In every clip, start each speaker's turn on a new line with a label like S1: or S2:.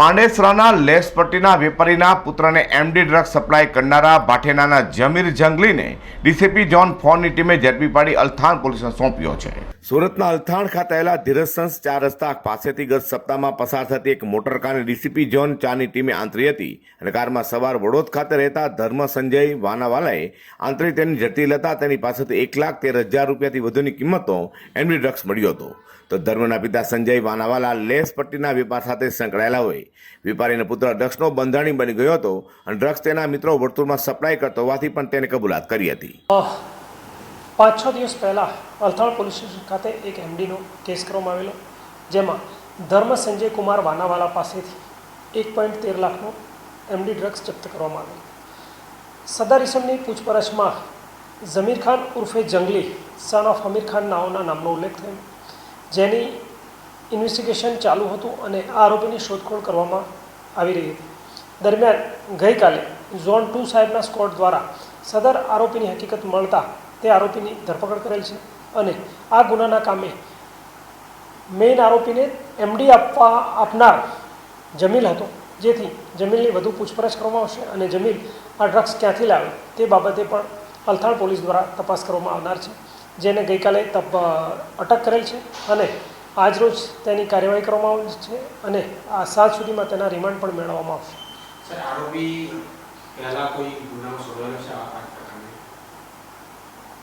S1: માંડેસરાના લેસપટ્ટીના વેપારીના પુત્રને MD drugs supply કરનારા ભાઠેનાના જમીર જંગલીને ડીસીપી જોન ફોનની ટીમે ઝડપી પાડી અલથાન પોલીસને સોંપ્યો છે. સુરતના અલથાણ ખાતે આવેલા ધીરજસંસ ચાર રસ્તા પાસેથી ગત સપ્તાહમાં પસાર થતી એક મોટર કારને ડીસીપી જોન ચાની ટીમે આંતરી હતી અને કારમાં સવાર વડોદ ખાતે રહેતા ધર્મ સંજય વાનાવાલાએ આંતરી તેની જતી લેતા તેની પાસેથી એક લાખ તેર હજાર રૂપિયાથી વધુની કિંમતનો એમડી ડ્રગ્સ મળ્યો હતો. તો ધર્મના પિતા સંજય વાનાવાલા લેસ પટ્ટીના વેપાર સાથે સંકળાયેલા હોય. વેપારીનો પુત્ર ડ્રગ્સનો બંધાણી બની ગયો હતો અને ડ્રગ્સ તેના મિત્રો વર્તુળમાં સપ્લાય કરતો હોવાથી પણ તેને કબૂલાત કરી હતી.
S2: પાંચ છ દિવસ પહેલાં અલથાણ પોલીસ સ્ટેશન ખાતે એક એમડીનો કેસ કરવામાં આવેલો, જેમાં ધર્મ સંજય કુમાર વાનાવાલા પાસેથી એક પોઈન્ટ તેર લાખનો એમડી ડ્રગ્સ જપ્ત કરવામાં આવેલ સદર ઇસમની પૂછપરછમાં ઝમીર ખાન ઉર્ફે જંગલી સન ઓફ અમીર ખાન નાઓના નામનો ઉલ્લેખ થયો. જેની ઇન્વેસ્ટિગેશન ચાલુ હતું અને આ આરોપીની શોધખોળ કરવામાં આવી રહી હતી. દરમિયાન ગઈકાલે ઝોન ટુ સાહેબના સ્કોડ દ્વારા સદર આરોપીની હકીકત મળતા તે આરોપીની ધરપકડ કરેલ છે અને આ ગુનાના કામે મેઇન આરોપીને એમડી આપવા આપનાર જમીલ હતો, જેથી જમીલની વધુ પૂછપરછ કરવામાં આવશે અને જમીલ આ ડ્રગ્સ ક્યાંથી લાવે તે બાબતે પણ અલથાણ પોલીસ દ્વારા તપાસ કરવામાં આવનાર છે, જેને ગઈકાલે તપ અટક કરેલ છે અને આજરોજ તેની કાર્યવાહી કરવામાં આવી છે અને આ સાંજ સુધીમાં તેના રિમાન્ડ પણ મેળવવામાં આવશે.
S3: આરોપી કોઈ ગુનામાં શોધાયેલો છે આ આ પ્રકારની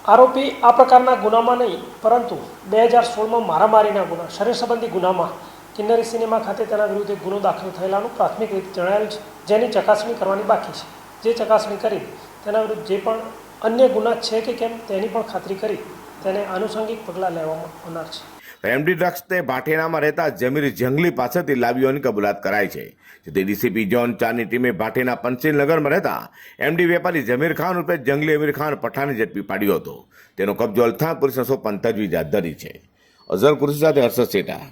S2: આરોપી આ પ્રકારના ગુનામાં નહીં, પરંતુ બે હજાર સોળમાં મારામારીના ગુના, શરીર સંબંધી ગુનામાં કિન્નરી સિનેમા ખાતે તેના વિરુદ્ધ ગુનો દાખલ થયેલાનું પ્રાથમિક રીતે જણાવેલ છે, જેની ચકાસણી કરવાની બાકી છે. જે ચકાસણી કરી તેના વિરુદ્ધ જે પણ અન્ય ગુના છે કે કેમ તેની પણ ખાતરી કરી તેને આનુષંગિક પગલાં લેવામાં આવનાર છે.
S1: એમડી ડ્રગ્સ તે ભાઠીનામાં રહેતા જમીર જંગલી પાસેથી લાવ્યોની કબૂલાત કરાઈ છે. જેથી ડીસીપી જોન ચારની ટીમે ભાઠેના પંચીનગરમાં રહેતા એમડી વેપારી જમીર ખાન રૂપે જંગલી અમીર ખાન પઠાને ઝડપી પાડ્યો હતો. તેનો કબજો અલથાણ પોલીસને સોંપવાની તજવીજ હાથ ધરી છે. અઝર કુરશી સાથે હર્ષદ સેટા